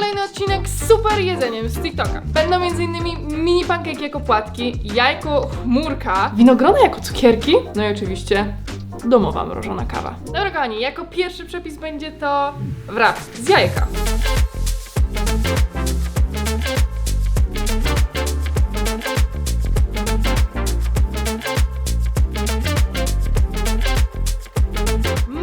kolejny odcinek z super jedzeniem z TikToka. Będą m.in. mini pankejki jako płatki, jajko chmurka, winogrona jako cukierki, no i oczywiście domowa mrożona kawa. Dobra kochani, jako pierwszy przepis będzie to wrap z jajka.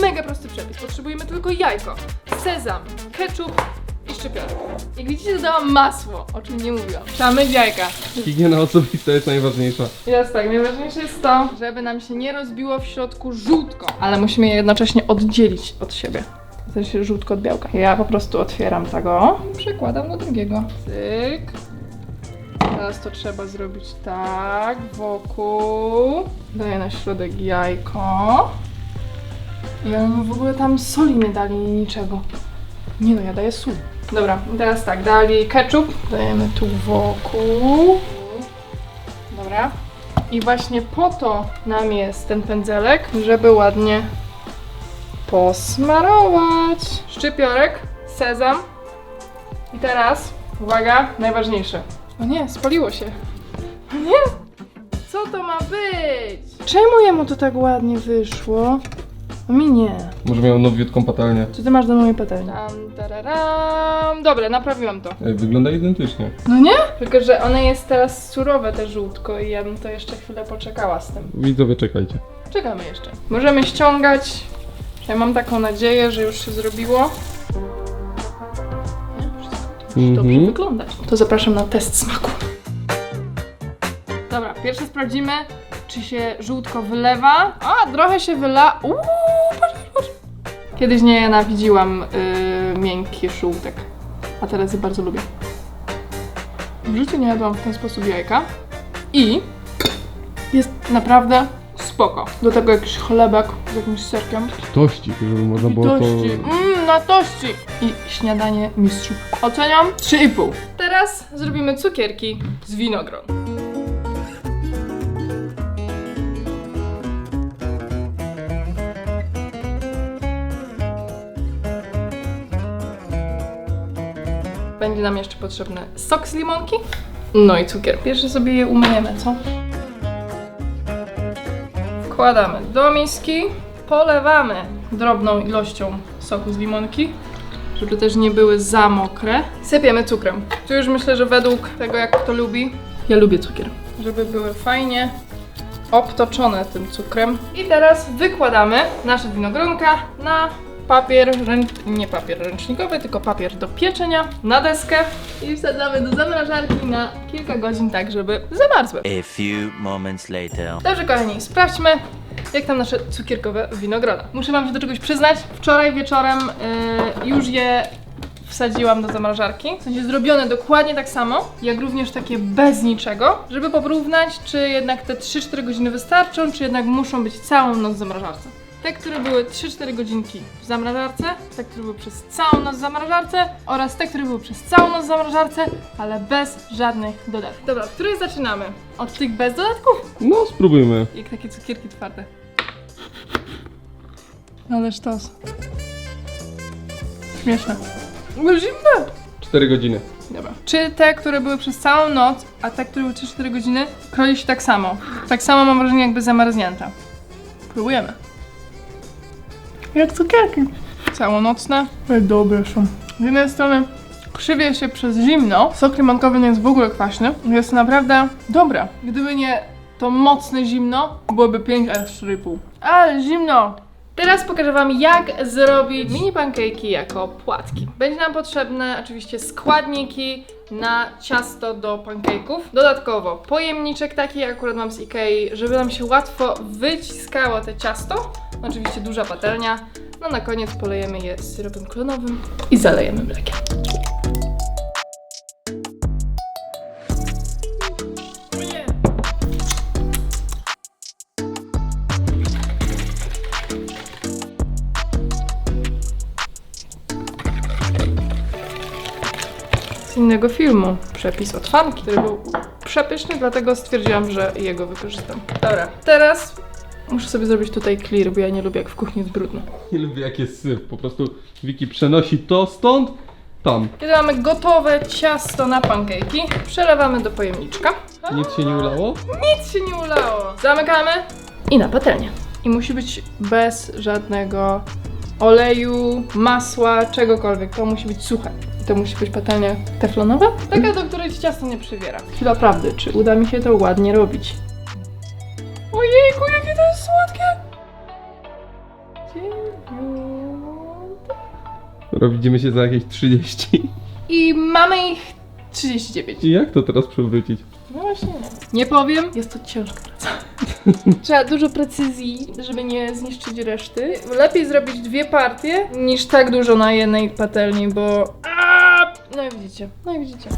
Mega prosty przepis. Potrzebujemy tylko jajko, sezam, ketchup i. Jak widzicie, dodałam masło, o czym nie mówiłam. Trzeba myć jajka. Higiena osobista jest najważniejsza. I teraz tak, najważniejsze jest to, żeby nam się nie rozbiło w środku żółtko. Ale musimy je jednocześnie oddzielić od siebie. W sensie żółtko od białka. Ja po prostu otwieram tego, przekładam do drugiego. Cyk. Teraz to trzeba zrobić tak, wokół. Daję na środek jajko. I oni w ogóle tam soli nie dali niczego. Nie no, ja daję sól. Dobra, teraz tak, dali ketchup. Dajemy tu wokół. Dobra. I właśnie po to nam jest ten pędzelek, żeby ładnie posmarować. Szczypiorek, sezam. I teraz, uwaga, najważniejsze. O nie, spaliło się. O nie! Co to ma być? Czemu jemu to tak ładnie wyszło? Mi nie. Może miał nowiutką patelnię. Co ty masz do mojej patelni? Tam, tararam. Dobra, naprawiłam to. Ej, Wygląda identycznie. No nie? Tylko, że one jest teraz surowe te żółtko i ja bym to jeszcze chwilę poczekała z tym. Widzowie, czekajcie. Czekamy jeszcze. Możemy ściągać. Ja mam taką nadzieję, że już się zrobiło. Nie? Wszystko to musi dobrze Mhm. wyglądać. To zapraszam na test smaku. Dobra, pierwsze sprawdzimy, czy się żółtko wylewa. A, trochę się wyla. Uuu. Kiedyś nie nienawidziłam yy, miękki żółtek, a teraz je bardzo lubię. W życiu nie jadłam w ten sposób jajka. I jest naprawdę spoko. Do tego jakiś chlebek z jakimś serkiem. Tościk, żeby można I było to... tości. Mmm, na tości. I śniadanie mistrzów. Oceniam 3,5. Teraz zrobimy cukierki z winogron. Będzie nam jeszcze potrzebny sok z limonki. No i cukier. Pierwsze sobie je umyjemy, co? Wkładamy do miski, polewamy drobną ilością soku z limonki, żeby też nie były za mokre. Sypiemy cukrem. Tu już myślę, że według tego jak kto lubi, ja lubię cukier. Żeby były fajnie obtoczone tym cukrem. I teraz wykładamy nasze winogronka na papier, ręcz... nie papier ręcznikowy, tylko papier do pieczenia na deskę i wsadzamy do zamrażarki na kilka godzin tak, żeby zamarzły. A few moments later. Dobrze, kochani, sprawdźmy, jak tam nasze cukierkowe winogrona. Muszę Wam się do czegoś przyznać. Wczoraj wieczorem y, już je wsadziłam do zamrażarki. W sensie zrobione dokładnie tak samo, jak również takie bez niczego, żeby porównać, czy jednak te 3-4 godziny wystarczą, czy jednak muszą być całą noc w zamrażarce. Te, które były 3-4 godzinki w zamrażarce, te, które były przez całą noc w zamrażarce oraz te, które były przez całą noc w zamrażarce, ale bez żadnych dodatków. Dobra, od której zaczynamy? Od tych bez dodatków? No, spróbujmy. Jak takie cukierki twarde. Ale sztos. Śmieszne. Było zimne. 4 godziny. Dobra. Czy te, które były przez całą noc, a te, które były 3-4 godziny, kroi się tak samo? Tak samo mam wrażenie, jakby zamarznięte. Próbujemy. Jak cukierki. Całonocne. Ale dobre są. Z jednej strony krzywie się przez zimno. Sok limonkowy nie jest w ogóle kwaśny. Jest naprawdę dobre. Gdyby nie to mocne zimno, byłoby 5, a 4,5. Ale zimno! Teraz pokażę Wam, jak zrobić mini pancake'i jako płatki. Będzie nam potrzebne oczywiście składniki na ciasto do pancake'ów. Dodatkowo pojemniczek taki, jak akurat mam z Ikei, żeby nam się łatwo wyciskało te ciasto. Oczywiście duża patelnia. No na koniec polejemy je syropem klonowym i zalejemy mlekiem. z innego filmu. Przepis od fanki, który był przepyszny, dlatego stwierdziłam, że jego wykorzystam. Dobra, teraz muszę sobie zrobić tutaj clear, bo ja nie lubię jak w kuchni jest brudno. Nie lubię jak jest syf. Po prostu Wiki przenosi to stąd Tam. Kiedy mamy gotowe ciasto na pankejki, przelewamy do pojemniczka. Nic się nie ulało? Nic się nie ulało. Zamykamy i na patelnię. I musi być bez żadnego oleju, masła, czegokolwiek. To musi być suche. I to musi być patelnia teflonowa, taka, do której się ciasto nie przywiera. Chwila prawdy, czy uda mi się to ładnie robić? Ojejku, jakie to jest słodkie! Dziewiąte. Dobra, widzimy się za jakieś 30. I mamy ich 39. I jak to teraz przewrócić? No właśnie nie. Nie powiem, jest to ciężka praca. Trzeba dużo precyzji, żeby nie zniszczyć reszty. Lepiej zrobić dwie partie, niż tak dużo na jednej patelni, bo... Aaa! No i widzicie, no i widzicie.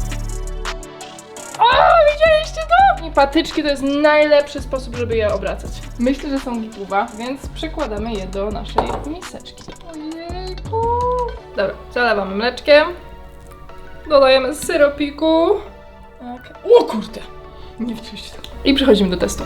I patyczki to jest najlepszy sposób, żeby je obracać. Myślę, że są gituwa, więc przekładamy je do naszej miseczki. Ojejku. Dobra, zalewamy mleczkiem. Dodajemy syropiku. Tak. O kurde! Nie wczuć to. I przechodzimy do testu.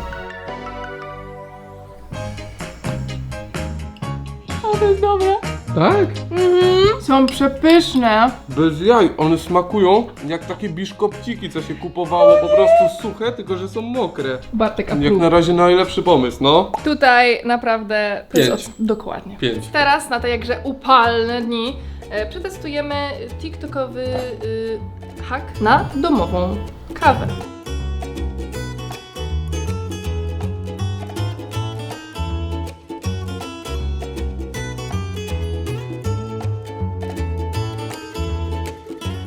O, to jest dobre. Tak? Mhm. Są przepyszne. Bez jaj, one smakują jak takie biszkopciki, co się kupowało po prostu suche, tylko że są mokre. Bartek Jak approve. na razie najlepszy pomysł, no. Tutaj naprawdę to jest Pięć. od... Dokładnie. Pięć. Teraz na te jakże upalne dni e, przetestujemy TikTokowy y, hack na domową kawę.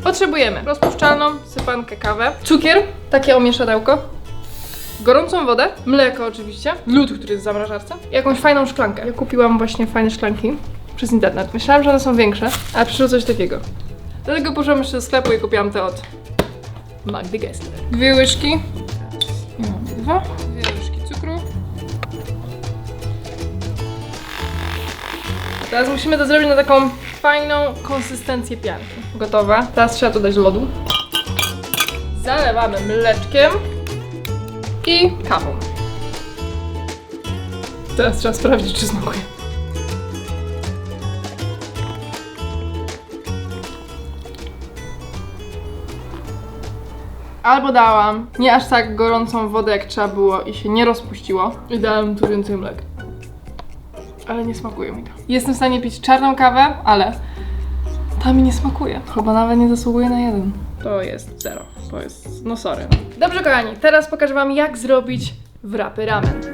Potrzebujemy rozpuszczalną sypankę kawę, cukier, takie omieszadełko, gorącą wodę, mleko oczywiście, lód, który jest w zamrażarce, jakąś fajną szklankę. Ja kupiłam właśnie fajne szklanki przez internet. Myślałam, że one są większe, ale przyszło coś takiego. Dlatego poszłam jeszcze do sklepu i kupiłam te od Magdy Gessler. Dwie łyżki. Dwa. Teraz musimy to zrobić na taką fajną konsystencję pianki. Gotowe. Teraz trzeba dodać lodu. Zalewamy mleczkiem i kawą. Teraz trzeba sprawdzić, czy smakuje. Albo dałam nie aż tak gorącą wodę, jak trzeba było i się nie rozpuściło. I dałam tu więcej mleka. Ale nie smakuje mi to. Jestem w stanie pić czarną kawę, ale ta mi nie smakuje. Chyba nawet nie zasługuje na jeden. To jest zero. To jest, no sorry. Dobrze kochani, teraz pokażę wam jak zrobić wrapy ramen.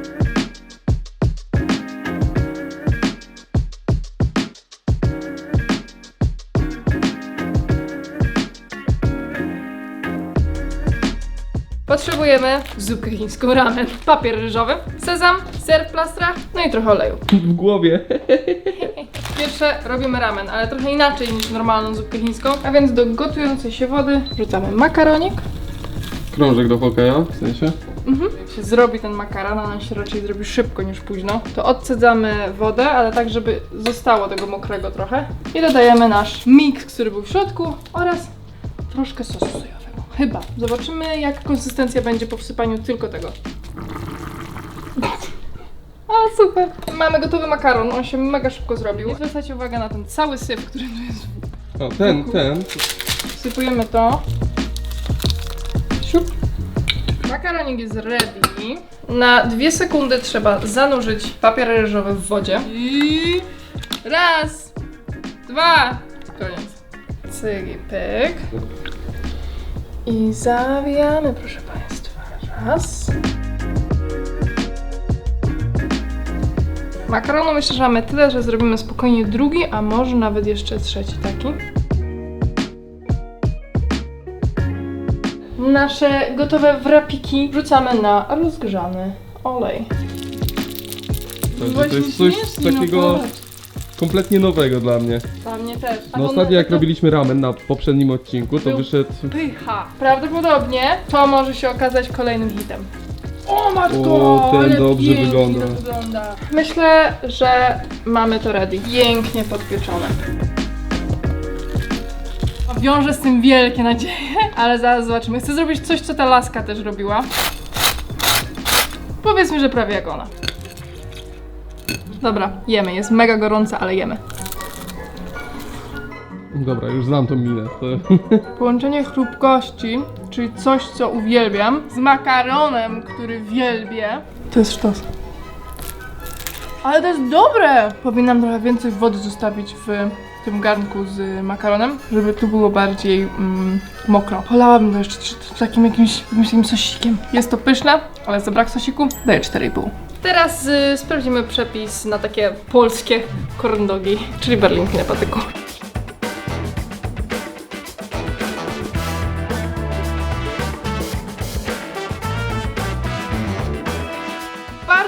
Potrzebujemy zupkę chińską ramen, papier ryżowy, sezam, ser w plastrach, no i trochę oleju. W głowie. Pierwsze robimy ramen, ale trochę inaczej niż normalną zupkę chińską. A więc do gotującej się wody wrzucamy makaronik. Krążek do hokeja, w sensie. Mhm. Jak się zrobi ten makaron, a on się raczej zrobi szybko niż późno, to odcedzamy wodę, ale tak, żeby zostało tego mokrego trochę. I dodajemy nasz miks, który był w środku oraz troszkę sosu. Chyba. Zobaczymy, jak konsystencja będzie po wsypaniu tylko tego. A, super. Mamy gotowy makaron, on się mega szybko zrobił. Zwracajcie uwagę na ten cały syf, który tu jest. O, ten, ten. Wsypujemy to. Siup. Makaronik jest ready. Na dwie sekundy trzeba zanurzyć papier ryżowy w wodzie. I raz, dwa, koniec. Cygi, pyk. I zawijamy, proszę Państwa. Raz. Makaronu myślę, że mamy tyle, że zrobimy spokojnie drugi, a może nawet jeszcze trzeci taki. Nasze gotowe wrapiki wrzucamy na rozgrzany olej. To jest coś takiego kompletnie nowego dla mnie. Dla mnie też. No ostatnio jak to robiliśmy ramen na poprzednim odcinku, to Był- wyszedł... Pycha. Prawdopodobnie to może się okazać kolejnym hitem. O matko! O, ten ale dobrze pięknie wygląda. To wygląda. Myślę, że mamy to ready. Pięknie podpieczone. Wiążę z tym wielkie nadzieje, ale zaraz zobaczymy. Chcę zrobić coś, co ta laska też robiła. Powiedzmy, że prawie jak ona. Dobra, jemy. Jest mega gorące, ale jemy. Dobra, już znam tą minę. To... Połączenie chrupkości, czyli coś, co uwielbiam, z makaronem, który wielbię. To jest sztos. Ale to jest dobre! Powinnam trochę więcej wody zostawić w tym garnku z makaronem, żeby tu było bardziej mm, mokro. Polałabym to jeszcze takim jakimś, jakimś takim sosikiem. Jest to pyszne, ale za brak sosiku daję 4,5. Teraz y, sprawdzimy przepis na takie polskie corn dogi, czyli berlinki na patyku.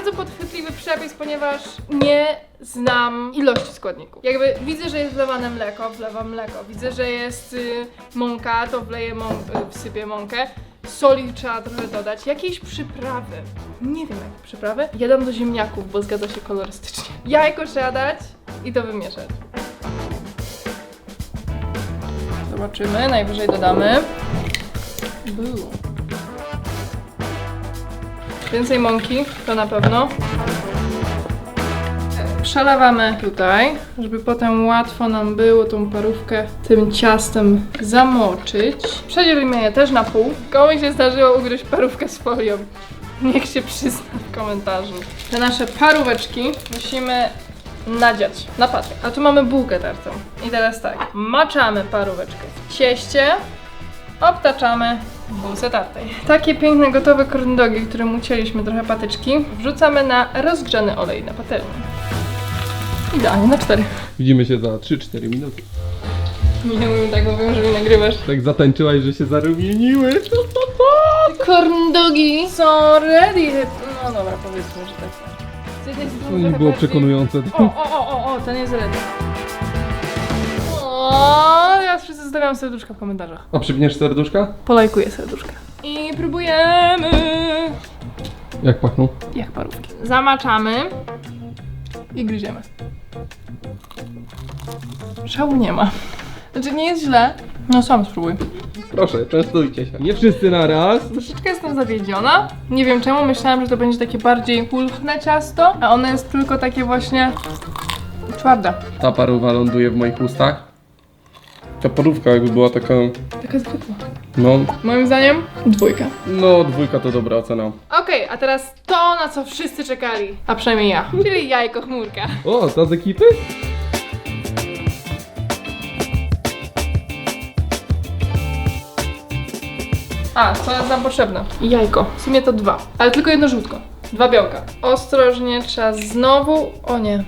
bardzo podchwytliwy przepis, ponieważ nie znam ilości składników. Jakby widzę, że jest wlewane mleko, wlewam mleko. Widzę, że jest y, mąka, to wleję mąkę, wsypię mąkę. Soli trzeba trochę dodać, jakiejś przyprawy. Nie wiem jakie przyprawy. Ja dam do ziemniaków, bo zgadza się kolorystycznie. Jajko trzeba dać i to wymieszać. Zobaczymy, najwyżej dodamy. Było. Więcej mąki, to na pewno. Przelewamy tutaj, żeby potem łatwo nam było tą parówkę tym ciastem zamoczyć. Przedzielimy je też na pół. Komuś się zdarzyło ugryźć parówkę z folią. Niech się przyzna w komentarzu. Te nasze paróweczki musimy nadziać na patyk. A tu mamy bułkę tartą. I teraz tak, maczamy paróweczkę w cieście, obtaczamy w bułce tartej. Takie piękne, gotowe corn dogi, którym ucięliśmy trochę patyczki, wrzucamy na rozgrzany olej na patelnię. Idealnie, na cztery. Widzimy się za 3-4 minuty. Nie umiem tak, mówią, że mi nagrywasz. Tak zatańczyłaś, że się zarumieniły. Corn dogi są ready. No dobra, powiedzmy, że tak. To nie było bardziej- przekonujące. O, o, o, o, o, ten jest ready. O, teraz wszyscy zostawiam serduszka w komentarzach. A przypniesz serduszka? Polajkuję serduszka. I próbujemy. Jak pachną? Jak parówki. Zamaczamy i gryziemy. Szału nie ma. Znaczy nie jest źle. No sam spróbuj. Proszę, częstujcie się. Nie wszyscy na raz. Troszeczkę jestem zawiedziona. Nie wiem czemu, myślałam, że to będzie takie bardziej pulchne ciasto, a ono jest tylko takie właśnie twarde. Ta parówa ląduje w moich ustach. Ta parówka jakby była taka, Taka zwykła. no, Moim zdaniem dwójka. no dwójka to dobra ocena. Okej, a teraz to, na co wszyscy czekali. A przynajmniej ja. Czyli jajko chmurka. O, ta z ekipy? A, co jest nam potrzebne? Jajko. W sumie to dwa. Ale tylko jedno żółtko. Dwa białka. Ostrożnie trzeba znowu... O nie.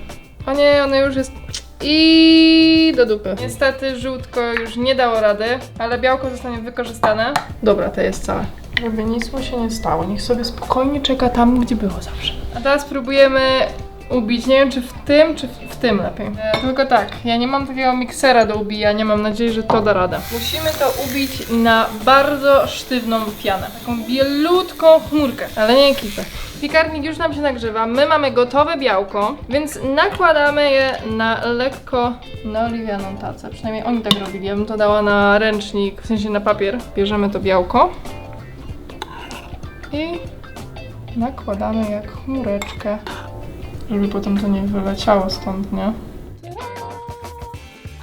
O nie, ono już jest... I do dupy. Niestety żółtko już nie dało rady, ale białko zostanie wykorzystane. Dobra, to jest całe. Żeby nic mu się nie stało. Niech sobie spokojnie czeka tam, gdzie było zawsze. A teraz spróbujemy ubić. Nie wiem, czy w tym, czy w, w tym lepiej. E, tylko tak, ja nie mam takiego miksera do ubijania. Mam nadzieję, że to da radę. Musimy to ubić na bardzo sztywną pianę. Taką bielutką chmurkę, ale nie ekipę. Piekarnik już nam się nagrzewa. My mamy gotowe białko, więc nakładamy je na lekko naoliwianą tacę. Przynajmniej oni tak robili. Ja bym to dała na ręcznik, w sensie na papier. Bierzemy to białko i nakładamy jak chmureczkę, żeby potem to nie wyleciało stąd, nie?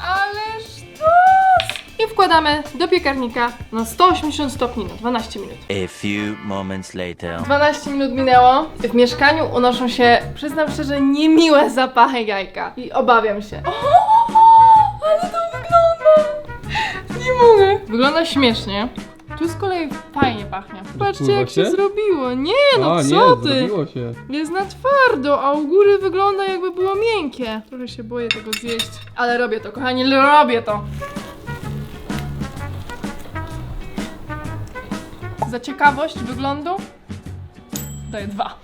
Ale sztos! I wkładamy do piekarnika na 180 stopni na 12 minut. A few moments later. 12 minut minęło. W mieszkaniu unoszą się, przyznam szczerze, niemiłe zapachy jajka. I obawiam się. O, ale to wygląda! Nie mogę. Wygląda śmiesznie. Tu z kolei fajnie pachnie. Patrzcie jak się się? zrobiło. Nie, no A, co nie, ty? zrobiło się. Jest na twardo, a u góry wygląda jakby było miękkie. Trochę się boję tego zjeść. Ale robię to, kochani, robię to. Za ciekawość wyglądu daję dwa.